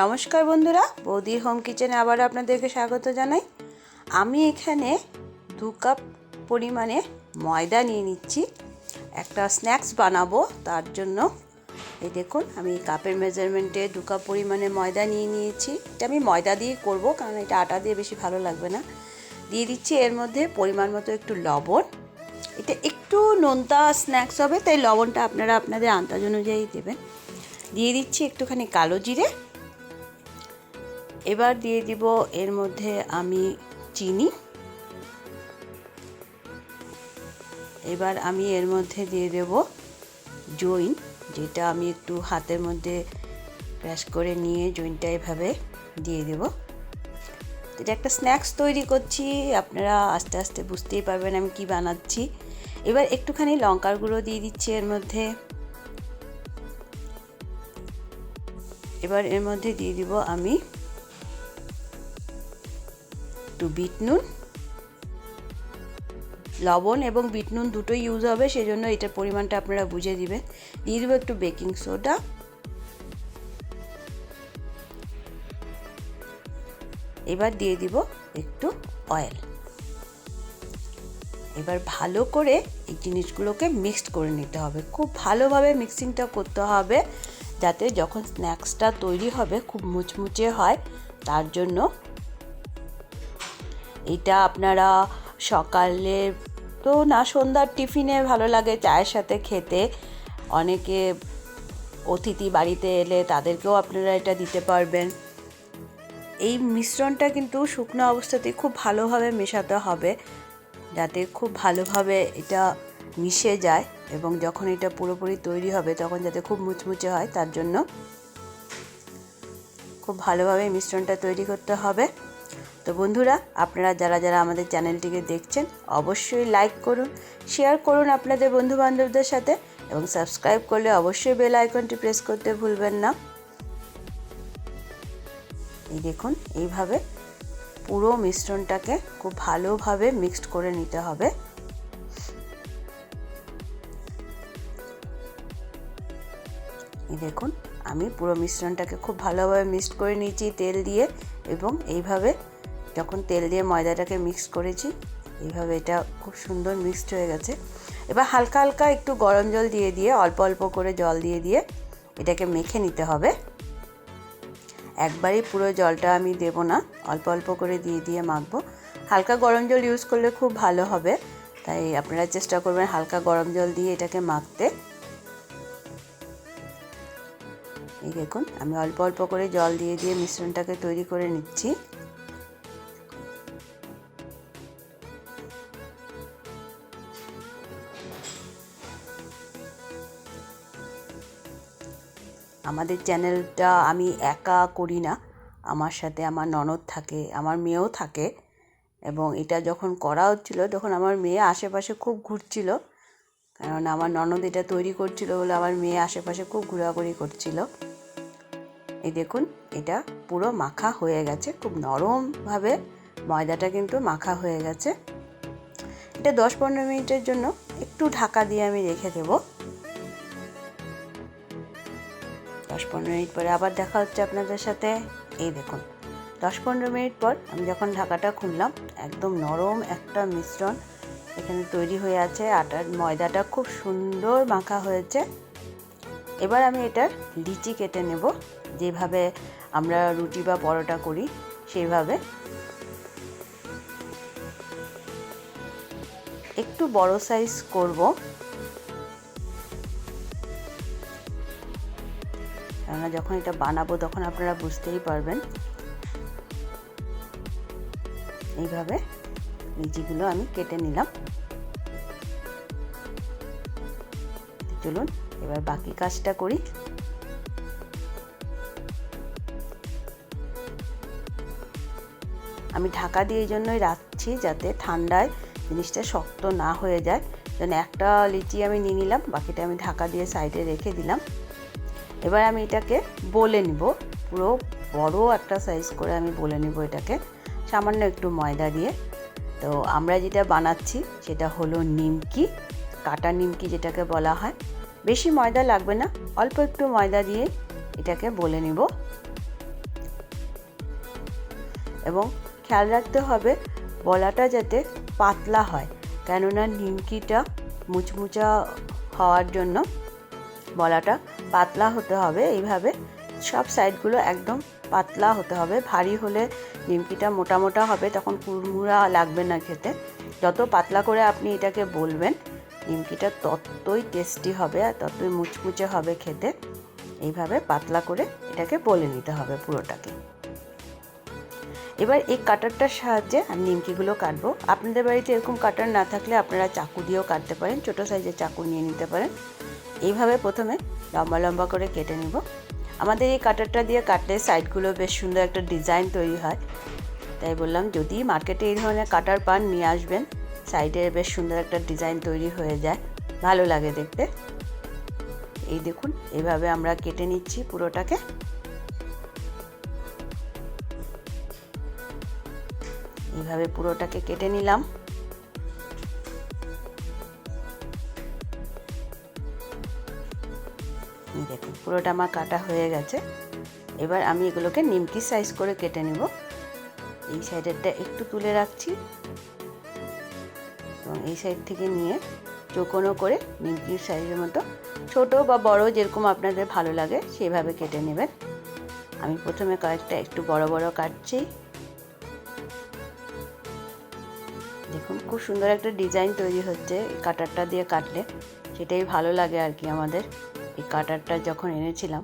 নমস্কার বন্ধুরা বৌদির হোম কিচেনে আবার আপনাদেরকে স্বাগত জানাই। আমি এখানে দু কাপ পরিমাণে ময়দা নিয়ে নিচ্ছি, একটা স্ন্যাক্স বানাবো, তার জন্য। এই দেখুন, আমি কাপের মেজারমেন্টে দু কাপ পরিমাণে ময়দা নিয়ে নিয়েছি। এটা আমি ময়দা দিয়ে করব, কারণ এটা আটা দিয়ে বেশি ভালো লাগবে না। দিয়ে দিচ্ছি এর মধ্যে পরিমাণ মতো একটু লবণ। এটা একটু নোনতা স্ন্যাক্স হবে, তাই লবণটা আপনারা আপনাদের আন্দাজ অনুযায়ী দেবেন। দিয়ে দিচ্ছি একটুখানি কালো জিরে এবার দিয়ে দিব এর মধ্যে আমি চিনি। এবার আমি এর মধ্যে দিয়ে দেব জৈন যেটা আমি একটু হাতের মধ্যে ক্র্যাশ করে নিয়ে জৈনটা এভাবে দিয়ে দেব। এটা একটা স্ন্যাক্স তৈরি করছি, আপনারা আস্তে আস্তে বুঝতেই পারবেন আমি কি বানাচ্ছি। এবার একটুখানি লঙ্কার গুঁড়ো দিয়ে দিচ্ছি এর মধ্যে। এবার এর মধ্যে দিয়ে দিব আমি একটু বিট নুন, লবণ এবং বিট নুন দুটোই ইউজ হবে সেই জন্য এটার পরিমাণটা আপনারা বুঝে দিবেন। দিয়ে দেবো একটু বেকিং সোডা এবার দিয়ে দিব একটু অয়েল এবার ভালো করে এই জিনিসগুলোকে মিক্সড করে নিতে হবে। খুব ভালোভাবে মিক্সিংটা করতে হবে, যাতে যখন স্ন্যাক্সটা তৈরি হবে, খুব মুচমুচে হয়, তার জন্য এটা আপনারা সকালে তো না, সন্ধ্যার টিফিনে ভালো লাগে চায়ের সাথে খেতে। অনেকে অতিথি বাড়িতে এলে তাদেরকেও আপনারা এটা দিতে পারবেন। এই মিশ্রণটা কিন্তু শুকনো অবস্থাতে খুব ভালোভাবে মেশাতে হবে, যাতে খুব ভালোভাবে এটা মিশে যায় এবং যখন এটা পুরোপুরি তৈরি হবে তখন যাতে খুব মুচমুচে হয়, তার জন্য খুব ভালোভাবে মিশ্রণটা তৈরি করতে হবে। তো বন্ধুরা, আপনারা যারা যারা আমাদের চ্যানেলটিকে দেখছেন, অবশ্যই লাইক করুন, শেয়ার করুন আপনাদের বন্ধু বান্ধবদের সাথে এবং সাবস্ক্রাইব করলে অবশ্যই বেল আইকনটি প্রেস করতে ভুলবেন না। এই দেখুন, এইভাবে পুরো মিশ্রণটাকে খুব ভালোভাবে মিক্সড করে নিতে হবে। এই দেখুন, আমি পুরো মিশ্রণটাকে খুব ভালোভাবে মিক্সড করে নিয়েছি তেল দিয়ে এবং এইভাবে যখন তেল দিয়ে ময়দাটাকে মিক্স করেছি, এইভাবে এটা খুব সুন্দর মিক্সড হয়ে গেছে। এবার হালকা হালকা একটু গরম জল দিয়ে দিয়ে, অল্প অল্প করে জল দিয়ে দিয়ে এটাকে মেখে নিতে হবে। একবারই পুরো জলটা আমি দেব না, অল্প অল্প করে দিয়ে দিয়ে মাখবো। হালকা গরম জল ইউজ করলে খুব ভালো হবে, তাই আপনারা চেষ্টা করবেন হালকা গরম জল দিয়ে এটাকে মাখতে। এই দেখুন, আমি অল্প অল্প করে জল দিয়ে দিয়ে মিশ্রণটাকে তৈরি করে নিচ্ছি। আমাদের চ্যানেলটা আমি একা করি না। আমার সাথে আমার ননদ থাকে, আমার মেয়েও থাকে এবং এটা যখন করা হচ্ছিল তখন আমার মেয়ে আশেপাশে খুব ঘুরছিল। কারণ আমার ননদ এটা তৈরি করছিল বলে আমার মেয়ে আশেপাশে খুব ঘোরাঘুরি করছিল। এই দেখুন, এটা পুরো মাখা হয়ে গেছে, খুব নরমভাবে ময়দাটা কিন্তু মাখা হয়ে গেছে। এটা দশ পনেরো মিনিটের জন্য একটু ঢাকা দিয়ে আমি রেখে দেবো। পনেরো মিনিট পরে আবার দেখা হচ্ছে আপনাদের সাথে। এই দেখুন, দশ পনেরো মিনিট পর আমি যখন ঢাকাটা খুললাম, একদম নরম একটা মিশ্রণ এখানে তৈরি হয়ে আছে। আটার ময়দাটা খুব সুন্দর মাখা হয়েছে। এবার আমি এটার লিচি কেটে নেব। যেভাবে আমরা রুটি বা পরোটা করি সেইভাবে একটু বড় সাইজ করব। কেননা যখন এটা বানাবো তখন আপনারা বুঝতেই পারবেন। এইভাবে লিচিগুলো আমি কেটে নিলাম। চলুন, এবার বাকি কাজটা করি। আমি ঢাকা দিয়ে এই জন্যই রাখছি যাতে ঠান্ডায় জিনিসটা শক্ত না হয়ে যায়। যেন একটা লিচি আমি নিয়ে নিলাম, বাকিটা আমি ঢাকা দিয়ে সাইডে রেখে দিলাম। এবার আমি এটাকে বলে নিব। পুরো বড় একটা সাইজ করে আমি বলে নিব এটাকে। সামান্য একটু ময়দা দিয়ে। তো আমরা যেটা বানাচ্ছি সেটা হলো নিমকি, কাটা নিমকি যেটাকে বলা হয়। বেশি ময়দা লাগবে না, অল্প একটু ময়দা দিয়ে এটাকে বলে নিব। এবং খেয়াল রাখতে হবে, বলাটা যাতে পাতলা হয়। কেননা নিমকিটা মুচমুচা হওয়ার জন্য বলাটা পাতলা হতে হবে এইভাবে। সব সাইডগুলো একদম পাতলা হতে হবে। ভারী হলে নিমকিটা মোটা মোটা হবে, তখন কুড়মুড়া লাগবে না খেতে। যত পাতলা করে আপনি এটাকে বলবেন, নিমকিটা ততই টেস্টি হবে আর ততই মুচমুচে হবে খেতে। এইভাবে পাতলা করে এটাকে বলে নিতে হবে পুরোটাকে। এবার এই কাটারটার সাহায্যে আমি নিমকিগুলো কাটবো। আপনাদের বাড়িতে এরকম কাটার না থাকলে আপনারা চাকু দিয়েও কাটতে পারেন, ছোটো সাইজের চাকু নিয়ে নিতে পারেন। এইভাবে প্রথমে লম্বা লম্বা করে কেটে নিব। আমাদের এই কাটারটা দিয়ে কাটলে সাইডগুলো বেশ সুন্দর একটা ডিজাইন তৈরি হয়। তাই বললাম, যদি মার্কেটে এই ধরনের কাটার পান নিয়ে আসবেন, সাইডে বেশ সুন্দর একটা ডিজাইন তৈরি হয়ে যায়। ভালো লাগে দেখতে। এই দেখুন, এভাবে আমরা কেটে নিচ্ছি পুরোটাকে। এইভাবে পুরোটাকে কেটে নিলাম। দেখুন, পুরোটা আমার কাটা হয়ে গেছে। এবার আমি এগুলোকে নিমকি সাইজ করে কেটে নেব। এই সাইডেরটা একটু তুলে রাখছি। এবং এই সাইড থেকে নিয়ে চৌকোনো করে নিমকির সাইজের মতো ছোট বা বড় যেরকম আপনাদের ভালো লাগে, সেভাবে কেটে নেবেন। আমি প্রথমে কয়েকটা একটু বড় বড় কাটছি। দেখুন, খুব সুন্দর একটা ডিজাইন তৈরি হচ্ছে কাটারটা দিয়ে কাটলে। সেটাই ভালো লাগে আর কি আমাদের। এই কাটারটা যখন এনেছিলাম,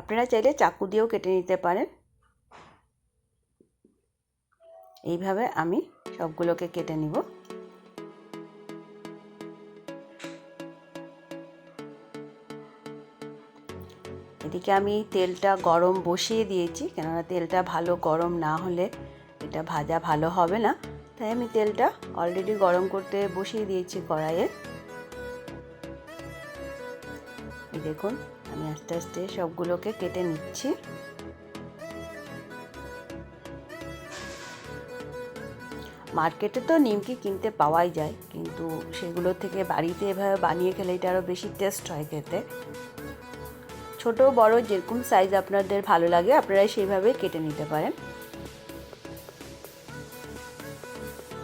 আপনারা চাইলে চাকু দিয়েও কেটে নিতে পারেন। এইভাবে আমি সবগুলোকে কেটে নিব। এদিকে আমি তেলটা গরম বসিয়ে দিয়েছি, কেননা তেলটা ভালো গরম না হলে এটা ভাজা ভালো হবে না। তাই আমি তেলটা অলরেডি গরম করতে বসিয়ে দিয়েছি কড়াইয়ে। দেখুন, আমি আস্তে আস্তে সবগুলোকে কেটে নিচ্ছি। মার্কেটে তো নিমকি কিনতে পাওয়াই যায়, কিন্তু সেগুলো থেকে বাড়িতে এভাবে বানিয়ে খেলে এটা আরও বেশি টেস্ট হয় খেতে। ছোট, বড়, যেরকম সাইজ আপনাদের ভালো লাগে আপনারা সেইভাবে কেটে নিতে পারেন।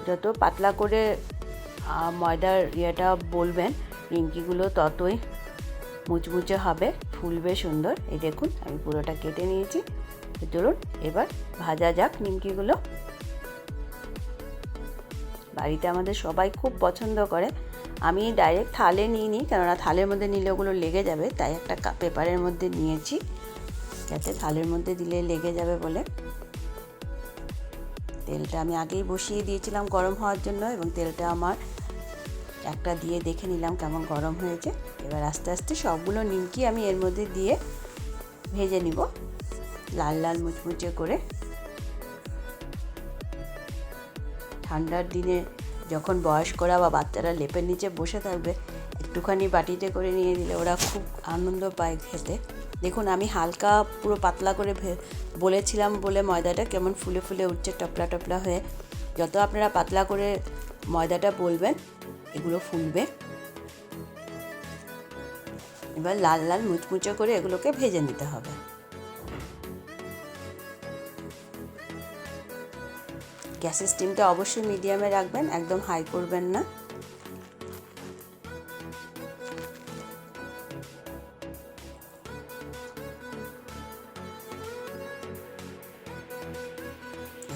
যত পাতলা করে ময়দার ইয়েটা বলবেন, নিমকিগুলো ততই মুচমুচে হবে, ফুলবে সুন্দর। এই দেখুন, আমি পুরোটা কেটে নিয়েছি। চলুন, এবার ভাজা যাক নিমকিগুলো। বাড়িতে আমাদের সবাই খুব পছন্দ করে। আমি ডাইরেক্ট থালে নিই কেননা থালের মধ্যে নিলে ওগুলো লেগে যাবে, তাই একটা পেপারের মধ্যে নিয়েছি, যাতে থালের মধ্যে দিলে লেগে যাবে বলে। তেলটা আমি আগেই বসিয়ে দিয়েছিলাম গরম হওয়ার জন্য, এবং তেলটা আমার একটা দিয়ে দেখে নিলাম কেমন গরম হয়েছে। এবার আস্তে আস্তে সবগুলো নিমকি আমি এর মধ্যে দিয়ে ভেজে নিব। লাল লাল মুচমুচে করে। ঠান্ডার দিনে যখন বয়স্করা বা বাচ্চারা লেপের নিচে বসে থাকবে, একটুখানি বাটিতে করে নিয়ে দিলে ওরা খুব আনন্দ পায় খেতে। দেখুন, আমি হালকা পুরো পাতলা করে বলেছিলাম বলে ময়দাটা কেমন ফুলে ফুলে উঠছে, টপলা টপলা হয়ে। যত আপনারা পাতলা করে ময়দাটা বলবেন এগুলো ফুলবে। এবার লাল লাল মুচমুচে করে এগুলোকে ভেজে নিতে হবে। গ্যাসের স্টিমটা অবশ্যই মিডিয়ামে রাখবেন, একদম হাই করবেন না।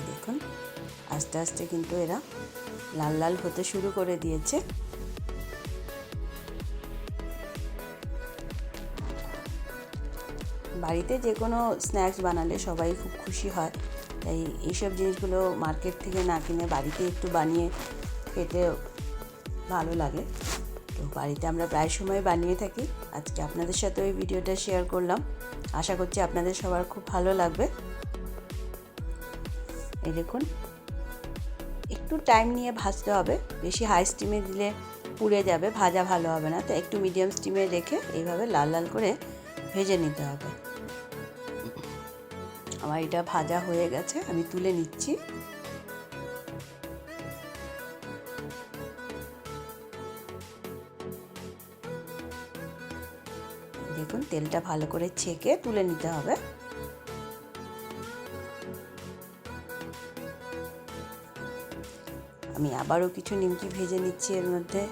দেখুন, আস্তে আস্তে কিন্তু এরা লাল লাল হতে শুরু করে দিয়েছে। বাড়িতে যে কোনো স্ন্যাক্স বানালে সবাই খুব খুশি হয়। তাই এইসব জিনিসগুলো মার্কেট থেকে না কিনে বাড়িতে একটু বানিয়ে খেতে ভালো লাগে। তো বাড়িতে আমরা প্রায় সময় বানিয়ে থাকি। আজকে আপনাদের সাথে ওই ভিডিওটা শেয়ার করলাম। আশা করছি আপনাদের সবার খুব ভালো লাগবে। এই দেখুন। একটু টাইম নিয়ে ভাজতে হবে। বেশি হাই স্টিমে দিলে পুড়ে যাবে, ভাজা ভালো হবে না। তো একটু মিডিয়াম স্টিমে রেখে এইভাবে লাল লাল করে ভেজে নিতে হবে। আমার এটা ভাজা হয়ে গেছে, আমি তুলে নিচ্ছি। দেখুন, তেলটা ভালো করে ছেঁকে তুলে নিতে হবে। আমি আবারও কিছু নিমকি ভেজে নিচ্ছি এর মধ্যে।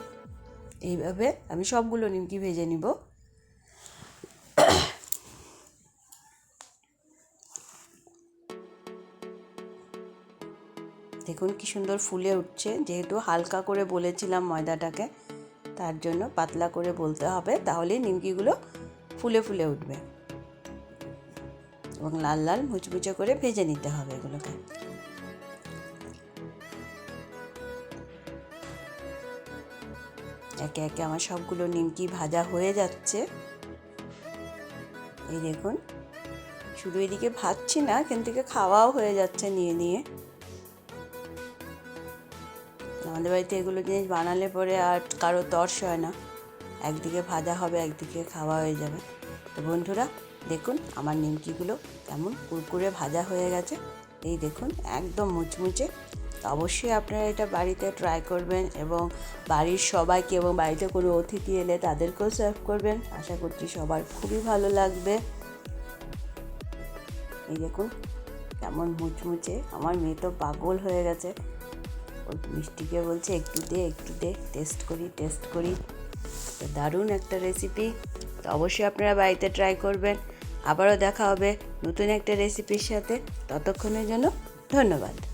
এইভাবে আমি সবগুলো নিমকি ভেজে নিব। দেখুন কি সুন্দর ফুলে উঠছে। যেহেতু হালকা করে বলেছিলাম ময়দাটাকে, তার জন্য পাতলা করে বলতে হবে, তাহলে নিমকিগুলো ফুলে ফুলে উঠবে। এবং লাল লাল মুচমুচে করে ভেজে নিতে হবে এগুলোকে। একে একে আমার সবগুলো নিমকি ভাজা হয়ে যাচ্ছে। এই দেখুন, শুধু এদিকে ভাজছি না, এখান থেকে খাওয়াও হয়ে যাচ্ছে নিয়ে নিয়ে। আমাদের বাড়িতে এগুলো জিনিস বানালে পরে আর কারও তর্স হয় না। একদিকে ভাজা হবে, একদিকে খাওয়া হয়ে যাবে। তো বন্ধুরা, দেখুন আমার নিমকিগুলো কেমন কুরকুরে ভাজা হয়ে গেছে। এই দেখুন, একদম মুচমুচে। অবশ্যই আপনারা এটা বাড়িতে ট্রাই করবেন এবং বাড়ির সবাইকে এবং বাড়িতে কোনো অতিথি এলে তাদেরকেও সার্ভ করবেন। আশা করছি সবার খুবই ভালো লাগবে। এই দেখুন, কেমন মুচমুচে। আমার মেয়ে তো পাগল হয়ে গেছে। ওর মিষ্টিকে বলছে, একটু দে একটু দে টেস্ট করি টেস্ট করি। তো দারুণ একটা রেসিপি তো অবশ্যই আপনারা বাড়িতে ট্রাই করবেন। আবারও দেখা হবে নতুন একটা রেসিপির সাথে। ততক্ষণের জন্য ধন্যবাদ।